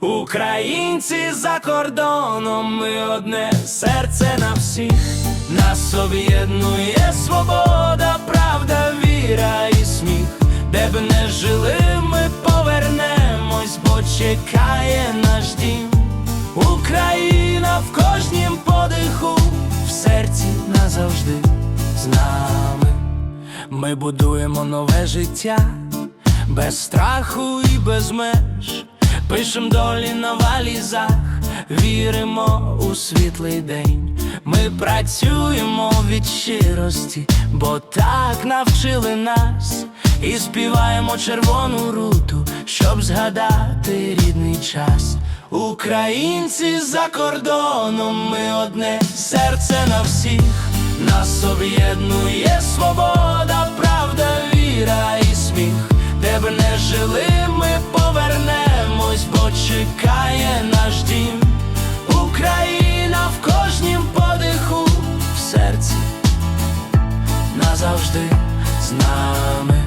Українці за кордоном, ми одне серце на всіх, нас об'єднує свобода, правда, віра і сміх, де б не жили, ми повернемось, бо чекає наш дім. Україна в кожнім подиху, в серці назавжди з нами. Ми будуємо нове життя без страху і без меж. Пишем долі на валізах, віримо у світлий день. Ми працюємо від щирості, бо так навчили нас, і співаємо червону руту, щоб згадати рідний час. Українці за кордоном, ми одне серце на всіх, нас об'єднує свобода, правда, віра і сміх, де б не жили, ми повернемось, назавжди з нами.